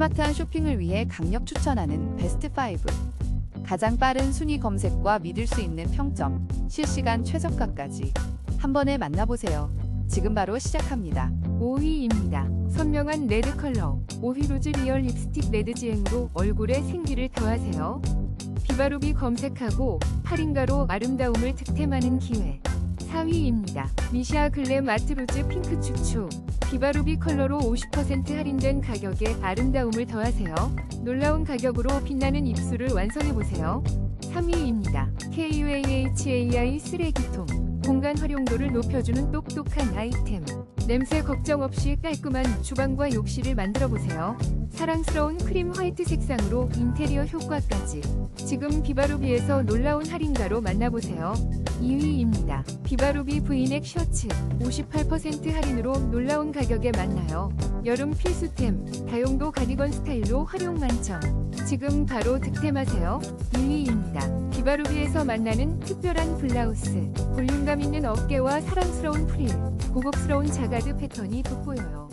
스마트한 쇼핑을 위해 강력 추천하는 베스트 5. 가장 빠른 순위 검색과 믿을 수 있는 평점, 실시간 최저가까지 한 번에 만나보세요. 지금 바로 시작합니다. 5위입니다. 선명한 레드 컬러, 오휘로즈 리얼 립스틱 레드 지행으로 얼굴에 생기를 더하세요. 비바루비 검색하고 할인가로 아름다움을 득템하는 기회. 4위입니다. 미샤 글램 아트루즈 핑크 추추. 비바루비 컬러로 50% 할인된 가격에 아름다움을 더하세요. 놀라운 가격으로 빛나는 입술을 완성해보세요. 3위입니다. KUAHAI 쓰레기통. 공간 활용도를 높여주는 똑똑한 아이템. 냄새 걱정 없이 깔끔한 주방과 욕실을 만들어 보세요. 사랑스러운 크림 화이트 색상으로 인테리어 효과까지. 지금 비바루비에서 놀라운 할인가로 만나보세요. 2위입니다. 비바루비 브이넥 셔츠 58% 할인으로 놀라운 가격에 만나요. 여름 필수템, 다용도 가디건 스타일로 활용 만점. 지금 바로 득템하세요. 2위입니다. 비바루 비에서 만나는 특별한 블라우스. 볼륨감 있는 어깨와 사랑스러운 프릴, 고급스러운 자가드 패턴이 돋보여요.